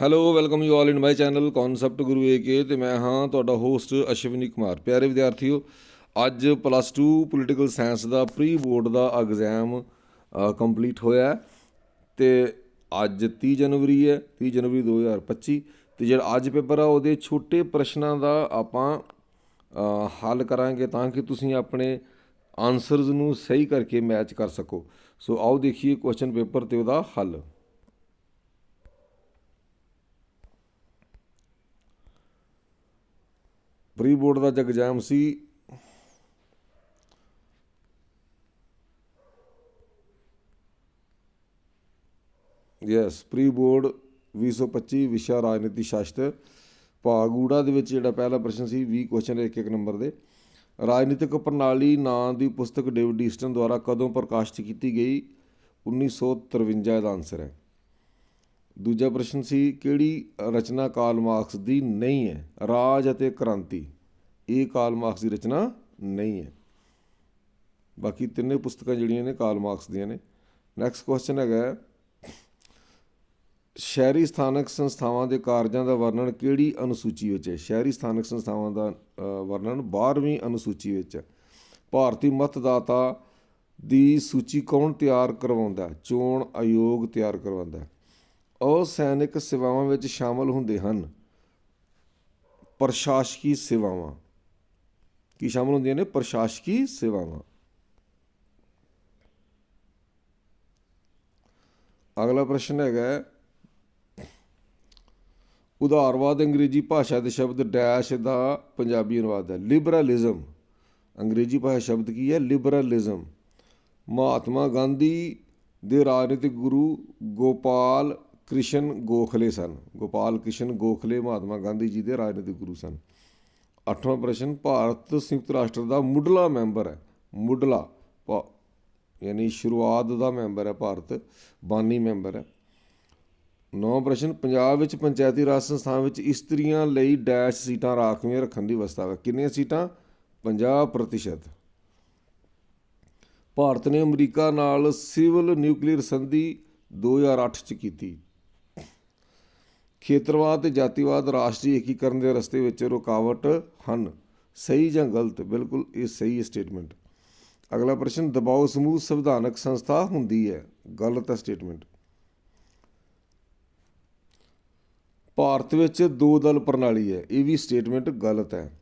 Hello welcome you all in my channel concept Guru AK ਤੇ ਮੈਂ ਹਾਂ ਤੁਹਾਡਾ ਹੋਸਟ ਅਸ਼ਵਨੀ ਕੁਮਾਰ। ਪਿਆਰੇ ਵਿਦਿਆਰਥੀਓ, ਅੱਜ ਪਲੱਸ 2 ਪੋਲੀਟੀਕਲ ਸਾਇੰਸ ਦਾ ਪ੍ਰੀ ਬੋਰਡ ਦਾ ਐਗਜ਼ਾਮ ਕੰਪਲੀਟ ਹੋਇਆ ਹੈ। ਤੇ ਅੱਜ 30 ਜਨਵਰੀ ਹੈ 30 ਜਨਵਰੀ 2025 ਤੇ ਜਿਹੜਾ ਅੱਜ ਪੇਪਰ ਆ, ਉਹਦੇ ਛੋਟੇ ਪ੍ਰਸ਼ਨਾਂ ਦਾ ਆਪਾਂ ਹੱਲ ਕਰਾਂਗੇ ਤਾਂ ਕਿ ਤੁਸੀਂ ਆਪਣੇ ਆਨਸਰਸ ਨੂੰ ਸਹੀ ਕਰਕੇ ਮੈਚ ਕਰ ਸਕੋ। ਸੋ ਆਓ ਦੇਖੀਏ ਕੁਐਸਚਨ ਪੇਪਰ ਤੇ ਉਹਦਾ ਹੱਲ। ਪ੍ਰੀ ਬੋਰਡ ਦਾ ਜਗ ਐਗਜ਼ਾਮ ਸੀ। ਯੈਸ ਪ੍ਰੀ ਬੋਰਡ 2025 ਵਿਸ਼ਾ ਰਾਜਨੀਤੀ ਸ਼ਾਸਤਰ ਭਾਗ ਊੜਾ ਦੇ ਵਿੱਚ ਜਿਹੜਾ ਪਹਿਲਾ ਪ੍ਰਸ਼ਨ ਸੀ 20 ਕੁਐਸਚਨ ਇੱਕ ਇੱਕ ਨੰਬਰ ਦੇ। ਰਾਜਨੀਤਿਕ ਪ੍ਰਣਾਲੀ ਨਾਂ ਦੀ ਪੁਸਤਕ ਡੇਵਿਡ ਈਸਟਨ ਦੁਆਰਾ ਕਦੋਂ ਪ੍ਰਕਾਸ਼ਿਤ ਕੀਤੀ ਗਈ? 1953 ਦਾ ਆਨਸਰ ਹੈ। ਦੂਜਾ ਪ੍ਰਸ਼ਨ ਸੀ, ਕਿਹੜੀ ਰਚਨਾ ਕਾਰਲ ਮਾਰਕਸ ਦੀ ਨਹੀਂ ਹੈ? ਰਾਜ ਅਤੇ ਕ੍ਰਾਂਤੀ। ਇਹ ਕਾਰਲ ਮਾਰਕਸ ਦੀ ਰਚਨਾ ਨਹੀਂ ਹੈ। ਬਾਕੀ ਤਿੰਨੇ ਪੁਸਤਕਾਂ ਜਿਹੜੀਆਂ ਨੇ ਕਾਰਲ ਮਾਰਕਸ ਦੀਆਂ ਨੇ। ਨੈਕਸਟ ਕੁਐਸਚਨ ਹੈਗਾ ਸ਼ਹਿਰੀ ਸਥਾਨਕ ਸੰਸਥਾਵਾਂ ਦੇ ਕਾਰਜਾਂ ਦਾ ਵਰਣਨ ਕਿਹੜੀ ਅਨੁਸੂਚੀ ਵਿੱਚ ਹੈ? ਸ਼ਹਿਰੀ ਸਥਾਨਕ ਸੰਸਥਾਵਾਂ ਦਾ ਵਰਣਨ 12ਵੀਂ ਅਨੁਸੂਚੀ ਵਿੱਚ ਹੈ। ਭਾਰਤੀ ਮਤਦਾਤਾ ਦੀ ਸੂਚੀ ਕੌਣ ਤਿਆਰ ਕਰਵਾਉਂਦਾ ਚੋਣ ਆਯੋਗ ਤਿਆਰ ਕਰਵਾਉਂਦਾ ਅਸੈਨਿਕ ਸੇਵਾਵਾਂ ਵਿੱਚ ਸ਼ਾਮਲ ਹੁੰਦੇ ਹਨ। ਪ੍ਰਸ਼ਾਸਕੀ ਸੇਵਾਵਾਂ। ਕੀ ਸ਼ਾਮਲ ਹੁੰਦੀਆਂ ਨੇ? ਪ੍ਰਸ਼ਾਸਕੀ ਸੇਵਾਵਾਂ। ਅਗਲਾ ਪ੍ਰਸ਼ਨ ਹੈਗਾ ਹੈ, ਉਦਾਰਵਾਦ ਅੰਗਰੇਜ਼ੀ ਭਾਸ਼ਾ ਦੇ ਸ਼ਬਦ ਡੈਸ਼ ਦਾ ਪੰਜਾਬੀ ਅਨੁਵਾਦ ਹੈ। ਲਿਬਰਲਿਜ਼ਮ। ਅੰਗਰੇਜ਼ੀ ਭਾਸ਼ਾ ਸ਼ਬਦ ਕੀ ਹੈ? ਲਿਬਰਲਿਜ਼ਮ। ਮਹਾਤਮਾ ਗਾਂਧੀ ਦੇ ਰਾਜਨੀਤਿਕ ਗੁਰੂ ਗੋਪਾਲ ਕ੍ਰਿਸ਼ਨ ਗੋਖਲੇ ਸਨ। ਗੋਪਾਲ ਕ੍ਰਿਸ਼ਨ ਗੋਖਲੇ ਮਹਾਤਮਾ ਗਾਂਧੀ ਜੀ ਦੇ ਰਾਜਨੀਤਿਕ ਗੁਰੂ ਸਨ। ਅੱਠਵਾਂ ਪ੍ਰਸ਼ਨ, ਭਾਰਤ ਸੰਯੁਕਤ ਰਾਸ਼ਟਰ ਦਾ ਮੁੱਢਲਾ ਮੈਂਬਰ ਹੈ। ਮੁੱਢਲਾ, ਭਾ- ਯਾਨੀ ਸ਼ੁਰੂਆਤ ਦਾ ਮੈਂਬਰ ਹੈ ਭਾਰਤ, ਬਾਨੀ ਮੈਂਬਰ ਹੈ। ਨੌਂ ਪ੍ਰਸ਼ਨ, ਪੰਜਾਬ ਵਿੱਚ ਪੰਚਾਇਤੀ ਰਾਜ ਸੰਸਥਾਵਾਂ ਵਿੱਚ ਇਸਤਰੀਆਂ ਲਈ ਡੈਸ਼ ਸੀਟਾਂ ਰਾਖਵੀਆਂ ਰੱਖਣ ਦੀ ਵਿਵਸਥਾ ਹੈ। ਕਿੰਨੀਆਂ ਸੀਟਾਂ? 50% ਭਾਰਤ ਨੇ ਅਮਰੀਕਾ ਨਾਲ ਸਿਵਲ ਨਿਊਕਲੀਅਰ ਸੰਧੀ 2008 ਚ ਕੀਤੀ। ਖੇਤਰਵਾਦ ਤੇ ਜਾਤੀਵਾਦ ਰਾਸ਼ਟਰੀ ਏਕੀਕਰਨ ਦੇ ਰਸਤੇ ਵਿੱਚ ਰੁਕਾਵਟ ਹਨ। ਸਹੀ ਜਾਂ ਗਲਤ? ਬਿਲਕੁਲ, ਇਹ ਸਹੀ ਸਟੇਟਮੈਂਟ ਅਗਲਾ ਪ੍ਰਸ਼ਨ, ਦਬਾਓ ਸਮੂਹ ਸੰਵਿਧਾਨਕ ਸੰਸਥਾ ਹੁੰਦੀ ਹੈ। ਗਲਤ ਹੈ ਸਟੇਟਮੈਂਟ ਭਾਰਤ ਵਿੱਚ ਦੋ ਦਲ ਪ੍ਰਣਾਲੀ ਹੈ, ਇਹ ਵੀ ਸਟੇਟਮੈਂਟ ਗਲਤ ਹੈ।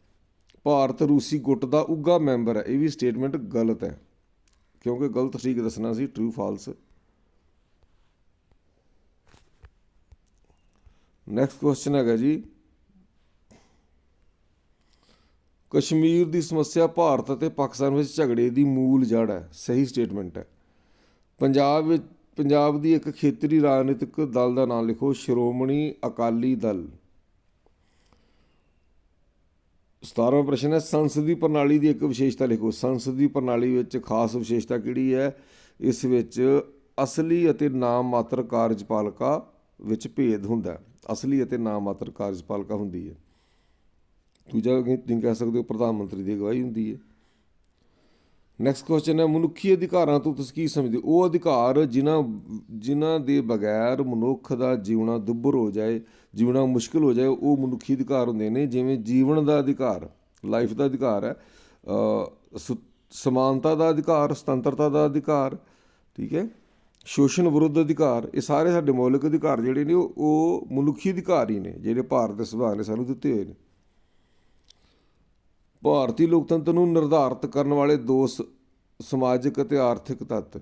ਭਾਰਤ ਰੂਸੀ ਗੁੱਟ ਦਾ ਉੱਗਾ ਮੈਂਬਰ ਹੈ, ਇਹ ਵੀ ਸਟੇਟਮੈਂਟ ਗਲਤ ਹੈ। ਕਿਉਂਕਿ ਗਲਤ ਠੀਕ ਦੱਸਣਾ ਸੀ ਟਰੂ ਫਾਲਸ ਨੈਕਸਟ ਕੁਐਸਚਨ ਹੈਗਾ ਜੀ। ਕਸ਼ਮੀਰ ਦੀ ਸਮੱਸਿਆ ਭਾਰਤ ਅਤੇ ਪਾਕਿਸਤਾਨ ਵਿੱਚ ਝਗੜੇ ਦੀ ਮੂਲ ਜੜ ਹੈ। ਸਹੀ ਸਟੇਟਮੈਂਟ ਹੈ। ਪੰਜਾਬ ਵਿੱਚ, ਪੰਜਾਬ ਦੀ ਇੱਕ ਖੇਤਰੀ ਰਾਜਨੀਤਿਕ ਦਲ ਦਾ ਨਾਮ ਲਿਖੋ, ਸ਼੍ਰੋਮਣੀ ਅਕਾਲੀ ਦਲ। 17ਵਾਂ ਪ੍ਰਸ਼ਨ ਹੈ ਸੰਸਦੀ ਪ੍ਰਣਾਲੀ ਦੀ ਇੱਕ ਵਿਸ਼ੇਸ਼ਤਾ ਲਿਖੋ। ਸੰਸਦੀ ਪ੍ਰਣਾਲੀ ਵਿੱਚ ਖਾਸ ਵਿਸ਼ੇਸ਼ਤਾ ਕਿਹੜੀ ਹੈ? ਇਸ ਵਿੱਚ ਅਸਲੀ ਅਤੇ ਨਾਮ ਮਾਤਰ ਕਾਰਜਪਾਲਿਕਾ ਵਿੱਚ ਭੇਦ ਹੁੰਦਾ ਅਸਲੀ ਅਤੇ ਨਾਮ ਮਾਤਰ ਕਾਰਜਪਾਲਿਕਾ ਹੁੰਦੀ ਹੈ। ਦੂਜਾ ਤੁਸੀਂ ਕਹਿ ਸਕਦੇ ਹੋ, ਪ੍ਰਧਾਨ ਮੰਤਰੀ ਦੀ ਅਗਵਾਈ ਹੁੰਦੀ ਹੈ। ਨੈਕਸਟ ਕੁਐਸਚਨ ਹੈ, ਮਨੁੱਖੀ ਅਧਿਕਾਰਾਂ ਤੋਂ ਤੁਸੀਂ ਕੀ ਸਮਝਦੇ ਉਹ ਅਧਿਕਾਰ ਜਿਨ੍ਹਾਂ ਜਿਨ੍ਹਾਂ ਦੇ ਬਗੈਰ ਮਨੁੱਖ ਦਾ ਜੀਵਣਾ ਦੁੱਭਰ ਹੋ ਜਾਏ, ਜੀਵਣਾ ਮੁਸ਼ਕਲ ਹੋ ਜਾਏ, ਉਹ ਮਨੁੱਖੀ ਅਧਿਕਾਰ ਹੁੰਦੇ ਨੇ। ਜਿਵੇਂ ਜੀਵਨ ਦਾ ਅਧਿਕਾਰ ਲਾਈਫ ਦਾ ਅਧਿਕਾਰ ਹੈ ਸੁ- ਸਮਾਨਤਾ ਦਾ ਅਧਿਕਾਰ, ਸੁਤੰਤਰਤਾ ਦਾ ਅਧਿਕਾਰ, ਠੀਕ ਹੈ? ਸ਼ੋਸ਼ਣ ਵਿਰੁੱਧ ਅਧਿਕਾਰ, ਇਹ ਸਾਰੇ ਸਾਡੇ ਮੌਲਿਕ ਅਧਿਕਾਰ ਜਿਹੜੇ ਨੇ, ਉਹ ਉਹ ਮਨੁੱਖੀ ਅਧਿਕਾਰ ਹੀ ਨੇ, ਜਿਹੜੇ ਭਾਰਤ ਦੇ ਸੰਵਿਧਾਨ ਨੇ ਸਾਨੂੰ ਦਿੱਤੇ ਹੋਏ ਨੇ। ਭਾਰਤੀ ਲੋਕਤੰਤਰ ਨੂੰ ਨਿਰਧਾਰਤ ਕਰਨ ਵਾਲੇ ਦੋ ਸਮਾਜਿਕ ਅਤੇ ਆਰਥਿਕ ਤੱਤ,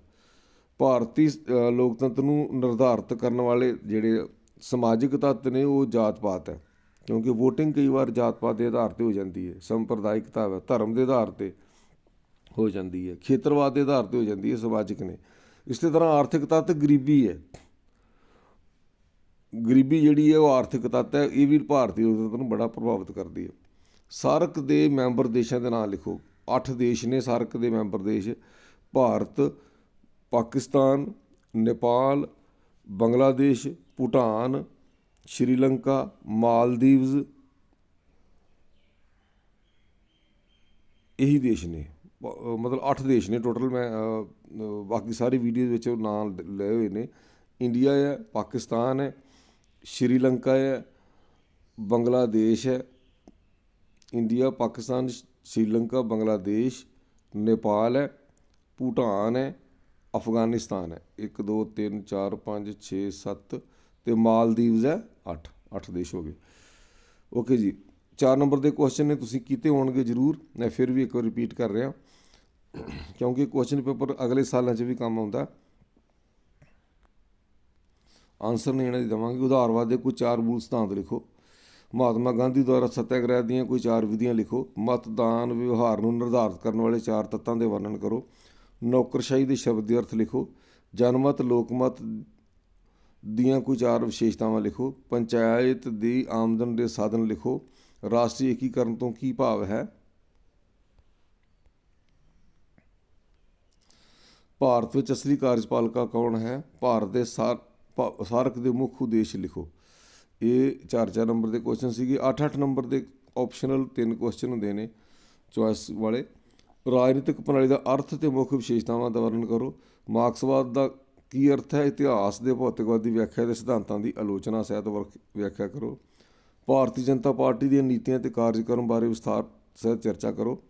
ਭਾਰਤੀ ਲੋਕਤੰਤਰ ਨੂੰ ਨਿਰਧਾਰਤ ਕਰਨ ਵਾਲੇ ਜਿਹੜੇ ਸਮਾਜਿਕ ਤੱਤ ਨੇ, ਉਹ ਜਾਤ ਪਾਤ ਹੈ। ਕਿਉਂਕਿ VOTING ਕਈ ਵਾਰ ਜਾਤ ਪਾਤ ਦੇ ਆਧਾਰ ਤੇ ਹੋ ਜਾਂਦੀ ਹੈ, ਸੰਪਰਦਾਇਕਤਾ, ਧਰਮ ਦੇ ਆਧਾਰ ਤੇ ਹੋ ਜਾਂਦੀ ਹੈ, ਖੇਤਰਵਾਦ ਦੇ ਆਧਾਰ ਤੇ ਹੋ ਜਾਂਦੀ ਹੈ, ਸਮਾਜਿਕ ਨੇ। ਇਸੇ ਤਰ੍ਹਾਂ ਆਰਥਿਕ ਤੱਤ ਗਰੀਬੀ ਹੈ। ਗਰੀਬੀ ਜਿਹੜੀ ਹੈ ਉਹ ਆਰਥਿਕ ਤੱਤ ਹੈ, ਇਹ ਵੀ ਭਾਰਤੀ ਲੋਕਤੰਤਰ ਨੂੰ ਬੜਾ ਪ੍ਰਭਾਵਿਤ ਕਰਦੀ ਹੈ। ਸਾਰਕ ਦੇ ਮੈਂਬਰ ਦੇਸ਼ਾਂ ਦੇ ਨਾਂ ਲਿਖੋ। 8 ਦੇਸ਼ ਨੇ ਸਾਰਕ ਦੇ ਮੈਂਬਰ ਦੇਸ਼। ਭਾਰਤ, ਪਾਕਿਸਤਾਨ, ਨੇਪਾਲ, ਬੰਗਲਾਦੇਸ਼, ਭੂਟਾਨ, ਸ਼੍ਰੀਲੰਕਾ, ਮਾਲਦੀਵਜ਼। ਇਹੀ ਦੇਸ਼ ਨੇ। ਮਤਲਬ 8 ਦੇਸ਼ ਨੇ ਟੋਟਲ ਮੈਂ ਬਾਕੀ ਸਾਰੀ ਵੀਡੀਓ ਵਿੱਚ ਉਹ ਨਾਮ ਲਏ ਹੋਏ ਨੇ। ਇੰਡੀਆ ਹੈ, ਪਾਕਿਸਤਾਨ ਹੈ, ਸ਼੍ਰੀਲੰਕਾ ਹੈ, ਬੰਗਲਾਦੇਸ਼ ਹੈ, ਇੰਡੀਆ, ਪਾਕਿਸਤਾਨ, ਸ਼੍ਰੀਲੰਕਾ, ਬੰਗਲਾਦੇਸ਼, ਨੇਪਾਲ ਹੈ, ਭੂਟਾਨ ਹੈ, ਅਫਗਾਨਿਸਤਾਨ ਹੈ। 1 2 3 4 5 6 7 ਤੇ ਮਾਲਦੀਵਜ਼ ਹੈ 8 8 ਦੇਸ਼ ਹੋ ਗਏ। ਓਕੇ ਜੀ। 4 ਨੰਬਰ ਦੇ ਕੁਐਸਚਨ ਨੇ, ਤੁਸੀਂ ਕੀਤੇ ਹੋਣਗੇ ਜ਼ਰੂਰ। ਮੈਂ ਫਿਰ ਵੀ ਇੱਕ ਵਾਰ ਰਿਪੀਟ ਕਰ ਰਿਹਾ। ਕਿਉਂਕਿ ਕੁਐਸਚਨ ਪੇਪਰ ਅਗਲੇ ਸਾਲਾਂ 'ਚ ਵੀ ਕੰਮ ਆਉਂਦਾ। ਆਨਸਰ ਨਹੀਂ ਇਹਨਾਂ ਦੀ ਦਵਾਂਗੇ। ਉਦਾਰਵਾਦ ਦੇ ਕੋਈ ਚਾਰ ਮੂਲ ਸਿਧਾਂਤ ਲਿਖੋ। ਮਹਾਤਮਾ ਗਾਂਧੀ ਦੁਆਰਾ ਸਤਿਆਗ੍ਰਹਿ ਦੀਆਂ ਕੋਈ ਚਾਰ ਵਿਧੀਆਂ ਲਿਖੋ। ਮਤਦਾਨ ਵਿਵਹਾਰ ਨੂੰ ਨਿਰਧਾਰਤ ਕਰਨ ਵਾਲੇ ਚਾਰ ਤੱਤਾਂ ਦੇ ਵਰਣਨ ਕਰੋ। ਨੌਕਰਸ਼ਾਹੀ ਦੇ ਸ਼ਬਦ ਦੇ ਅਰਥ ਲਿਖੋ। ਜਨਮਤ, ਲੋਕਮਤ ਦੀਆਂ ਕੋਈ ਚਾਰ ਵਿਸ਼ੇਸ਼ਤਾਵਾਂ ਲਿਖੋ। ਪੰਚਾਇਤ ਦੀ ਆਮਦਨ ਦੇ ਸਾਧਨ ਲਿਖੋ। ਰਾਸ਼ਟਰੀ ਏਕੀਕਰਨ ਤੋਂ ਕੀ ਭਾਵ ਹੈ? ਭਾਰਤ ਵਿੱਚ ਅਸਲੀ ਕਾਰਜਪਾਲਿਕਾ ਕੌਣ ਹੈ? ਭਾਰਤ ਦੇ ਸਾਰ ਭਾ- ਸਾਰਕ ਦੇ ਮੁੱਖ ਉਦੇਸ਼ ਲਿਖੋ। ਇਹ 4-4 ਨੰਬਰ ਦੇ ਕੁਐਸਚਨ ਸੀਗੇ। 8-8 ਨੰਬਰ ਦੇ ਆਪਸ਼ਨਲ ਤਿੰਨ ਕੁਐਸਚਨ ਹੁੰਦੇ ਨੇ ਚੁਆਇਸ ਵਾਲੇ। ਰਾਜਨੀਤਿਕ ਪ੍ਰਣਾਲੀ ਦਾ ਅਰਥ ਤੇ ਮੁੱਖ ਵਿਸ਼ੇਸ਼ਤਾਵਾਂ ਦਾ ਵਰਣਨ ਕਰੋ। ਮਾਰਕਸਵਾਦ ਦਾ ਕੀ ਅਰਥ ਹੈ? ਇਤਿਹਾਸ ਦੇ ਭੌਤਿਕਵਾਦੀ ਵਿਆਖਿਆ ਦੇ ਸਿਧਾਂਤਾਂ ਦੀ ਆਲੋਚਨਾ ਸਹਿਤ ਵਰਕ- ਵਿਆਖਿਆ ਕਰੋ। ਭਾਰਤੀ ਜਨਤਾ ਪਾਰਟੀ ਦੀਆਂ ਨੀਤੀਆਂ ਤੇ ਕਾਰਜਕ੍ਰਮ ਬਾਰੇ ਵਿਸਥਾਰ ਸਹਿਤ ਚਰਚਾ ਕਰੋ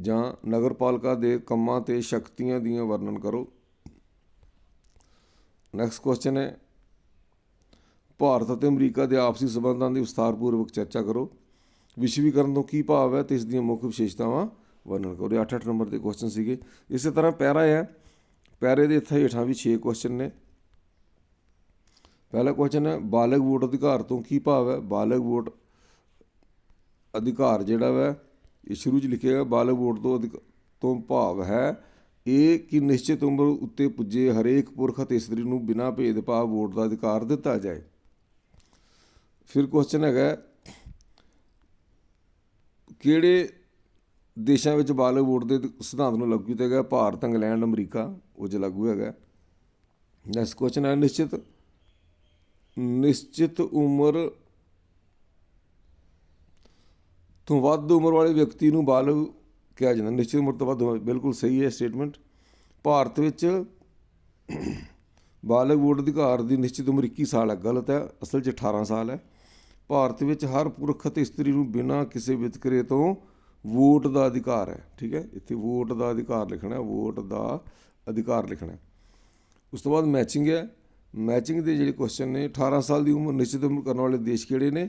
ਜਾਂ ਨਗਰਪਾਲਿਕਾ ਦੇ ਕੰਮਾਂ ਤੇ ਸ਼ਕਤੀਆਂ ਦੀਆਂ ਵਰਣਨ ਕਰੋ। ਨੈਕਸਟ ਕੁਐਸਚਨ ਹੈ। ਭਾਰਤ ਅਤੇ ਅਮਰੀਕਾ ਦੇ ਆਪਸੀ ਸਬੰਧਾਂ ਦੀ ਵਿਸਥਾਰਪੂਰਵਕ ਚਰਚਾ ਕਰੋ। ਵਿਸ਼ਵੀਕਰਨ ਤੋਂ ਕੀ ਭਾਵ ਹੈ ਤੇ ਇਸ ਦੀਆਂ ਮੁੱਖ ਵਿਸ਼ੇਸ਼ਤਾਵਾਂ ਵਰਣਨ ਕਰੋ। ਇਹ 8-8 ਨੰਬਰ ਦੇ ਕੁਐਸਚਨ ਸੀਗੇ। ਇਸੇ ਤਰ੍ਹਾਂ ਪੈਰਾ ਹੈ। ਪੈਰੇ ਦੇ ਇੱਥੇ ਹੇਠਾਂ ਵੀ 6 ਕੁਐਸਚਨ ਨੇ। ਪਹਿਲਾ ਕੁਐਸਚਨ ਹੈ, ਬਾਲਗ ਵੋਟ ਅਧਿਕਾਰ ਤੋਂ ਕੀ ਭਾਵ ਹੈ? ਬਾਲਗ ਵੋਟ ਅਧਿਕਾਰ ਜਿਹੜਾ ਵਾ, ਇਹ ਸ਼ੁਰੂ 'ਚ ਲਿਖਿਆ ਗਿਆ, ਬਾਲਗ ਵੋਟ ਤੋਂ ਅਧਿਕ, ਤੋਂ ਭਾਵ ਹੈ, ਇਹ ਕਿ ਨਿਸ਼ਚਿਤ ਉਮਰ ਉੱਤੇ ਪੁੱਜੇ ਹਰੇਕ ਪੁਰਖ ਅਤੇ ਇਸਤਰੀ ਨੂੰ ਬਿਨਾਂ ਭੇਦਭਾਵ ਵੋਟ ਦਾ ਅਧਿਕਾਰ ਦਿੱਤਾ ਜਾਏ। ਫਿਰ ਕੁਐਸਚਨ ਹੈਗਾ, ਕਿਹੜੇ ਦੇਸ਼ਾਂ ਵਿੱਚ ਬਾਲਗ ਵੋਟ ਦੇ ਸਿਧਾਂਤ ਨੂੰ ਲਾਗੂ ਕੀਤਾ ਗਿਆ? ਭਾਰਤ, ਇੰਗਲੈਂਡ, ਅਮਰੀਕਾ, ਉਹ 'ਚ ਲਾਗੂ ਹੈਗਾ। ਨੈਕਸਟ ਕੁਐਸਚਨ ਹੈ, ਨਿਸ਼ਚਿਤ ਨਿਸ਼ਚਿਤ ਉਮਰ ਤੋਂ ਵੱਧ ਉਮਰ ਵਾਲੇ ਵਿਅਕਤੀ ਨੂੰ ਬਾਲਗ ਕਿਹਾ ਜਾਂਦਾ। ਨਿਸ਼ਚਿਤ ਉਮਰ ਤੋਂ ਵੱਧ ਬਿਲਕੁਲ ਸਹੀ ਹੈ ਸਟੇਟਮੈਂਟ ਭਾਰਤ ਵਿੱਚ ਬਾਲਗ ਵੋਟ ਅਧਿਕਾਰ ਦੀ ਨਿਸ਼ਚਿਤ ਉਮਰ 21 ਸਾਲ ਹੈ। ਗਲਤ ਹੈ, ਅਸਲ 'ਚ 18 ਸਾਲ ਹੈ। ਭਾਰਤ ਵਿੱਚ ਹਰ ਪੁਰਖ ਅਤੇ ਇਸਤਰੀ ਨੂੰ ਬਿਨਾਂ ਕਿਸੇ ਵਿਤਕਰੇ ਤੋਂ ਵੋਟ ਦਾ ਅਧਿਕਾਰ ਹੈ, ਠੀਕ ਹੈ? ਇੱਥੇ ਵੋਟ ਦਾ ਅਧਿਕਾਰ ਲਿਖਣਾ ਹੈ, ਵੋਟ ਦਾ ਅਧਿਕਾਰ ਲਿਖਣਾ ਹੈ। ਉਸ ਤੋਂ ਬਾਅਦ ਮੈਚਿੰਗ ਹੈ। ਮੈਚਿੰਗ ਦੇ ਜਿਹੜੇ ਕੁਐਸਚਨ ਨੇ 18 ਸਾਲ ਦੀ ਉਮਰ ਨਿਸ਼ਚਿਤ ਉਮਰ ਕਰਨ ਵਾਲੇ ਦੇਸ਼ ਕਿਹੜੇ ਨੇ?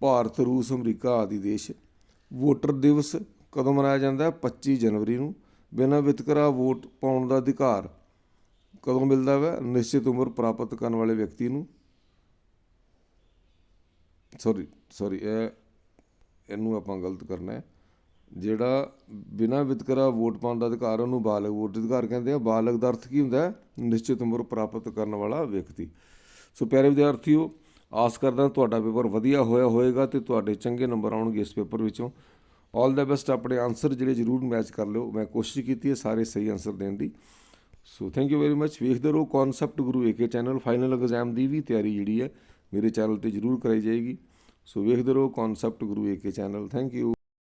ਭਾਰਤ, ਰੂਸ, ਅਮਰੀਕਾ ਆਦਿ ਦੇਸ਼। ਵੋਟਰ ਦਿਵਸ ਕਦੋਂ ਮਨਾਇਆ ਜਾਂਦਾ ਹੈ? 25 ਜਨਵਰੀ ਨੂੰ। ਬਿਨਾਂ ਵਿਤਕਰਾ ਵੋਟ ਪਾਉਣ ਦਾ ਅਧਿਕਾਰ ਕਦੋਂ ਮਿਲਦਾ ਹੈ ਨਿਸ਼ਚਿਤ ਉਮਰ ਪ੍ਰਾਪਤ ਕਰਨ ਵਾਲੇ ਵਿਅਕਤੀ ਨੂੰ। ਸੌਰੀ ਸੌਰੀ ਇਹ ਇਹਨੂੰ ਆਪਾਂ ਗਲਤ ਕਰਨਾ ਹੈ। ਜਿਹੜਾ ਬਿਨਾਂ ਵਿਤਕਰਾ ਵੋਟ ਪਾਉਣ ਦਾ ਅਧਿਕਾਰ ਉਹਨੂੰ ਬਾਲਗ ਵੋਟ ਅਧਿਕਾਰ ਕਹਿੰਦੇ ਆ। ਬਾਲਗ ਦਾ ਅਰਥ ਕੀ ਹੁੰਦਾ ਨਿਸ਼ਚਿਤ ਉਮਰ ਪ੍ਰਾਪਤ ਕਰਨ ਵਾਲਾ ਵਿਅਕਤੀ। ਸੋ ਪਿਆਰੇ ਵਿਦਿਆਰਥੀਓ, ਆਸ ਕਰਦਾ ਤੁਹਾਡਾ ਪੇਪਰ ਵਧੀਆ ਹੋਇਆ ਹੋਵੇਗਾ ਤੇ ਤੁਹਾਡੇ ਚੰਗੇ ਨੰਬਰ ਆਉਣਗੇ ਇਸ ਪੇਪਰ ਵਿੱਚੋਂ। ਆਲ ਦਾ ਬੈਸਟ ਆਪਣੇ ਆਨਸਰ ਜਿਹੜੇ ਜ਼ਰੂਰ ਮੈਚ ਕਰ ਲਿਓ। ਮੈਂ ਕੋਸ਼ਿਸ਼ ਕੀਤੀ ਹੈ ਸਾਰੇ ਸਹੀ ਆਨਸਰ ਦੇਣ ਦੀ। So thank you very much ਵੇਖਦੇ ਰਹੋ concept Guru AK channel final exam ਦੀ ਵੀ ਤਿਆਰੀ ਜਿਹੜੀ ਹੈ, ਮੇਰੇ ਚੈਨਲ ਤੇ ਜ਼ਰੂਰ ਕਰਾਈ ਜਾਏਗੀ। ਸੋ ਵੇਖਦੇ ਰਹੋ concept Guru AK channel thank you